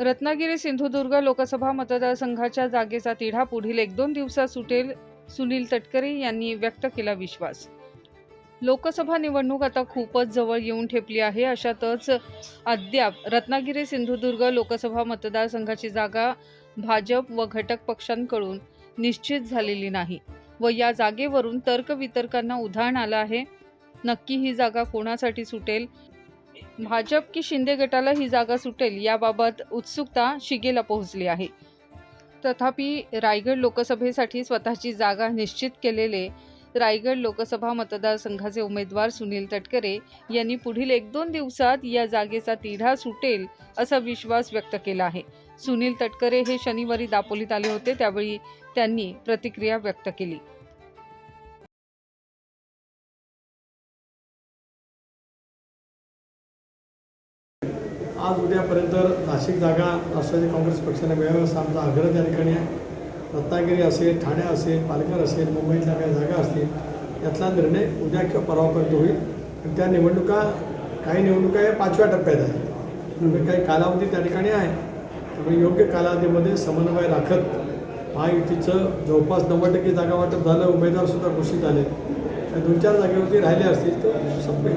रत्नागिरी सिंधुदुर्ग लोकसभा मतदारसंघाच्या जागेचा तिढा पुढील एक दोन दिवसात सुटेल सुनील तटकरे यांनी व्यक्त केला विश्वास. लोकसभा निवडणूक आता खूपच जवळ येऊन ठेपली आहे. अशातच अद्याप रत्नागिरी सिंधुदुर्ग लोकसभा मतदारसंघाची जागा भाजप व घटक पक्षांकडून निश्चित झालेली नाही व या जागेवरून तर्कवितर्कांना उधाण आलं आहे. नक्की ही जागा कोणासाठी सुटेल? भाजप की शिंदे गटाला ही जागा सुटेल याबाबत उत्सुकता शिगेला पोहोचली आहे. तथापि रायगड लोकसभेसाठी स्वतःची जागा निश्चित केलेले रायगड लोकसभा मतदारसंघाचे उमेदवार सुनील तटकरे यांनी पुढील एक दोन दिवसात या जागेचा तिढा सुटेल असा विश्वास व्यक्त केला आहे. सुनील तटकरे हे शनिवारी दापोलीत आले होते त्यावेळी त्यांनी प्रतिक्रिया व्यक्त केली. आज उद्यापर्यंत नाशिक जागा राष्ट्रवादी काँग्रेस पक्षाला मिळावी असा आमचा आग्रह त्या ठिकाणी आहे. रत्नागिरी असेल ठाणे असेल पालघर असेल मुंबईतल्या काही जागा असतील यातला निर्णय उद्या किंवा परवापर्यंत होईल. आणि त्या निवडणुका काही निवडणुका या पाचव्या टप्प्यात आहेत. त्यामुळे काही कालावधी त्या ठिकाणी आहे. त्यामुळे योग्य कालावधीमध्ये समन्वय राखत महायुतीचं जवळपास नव्वद टक्के जागा वाटप झालं उमेदवारसुद्धा घोषित झाले दोन चार जागेवरती राहिले असतील तर संपेल.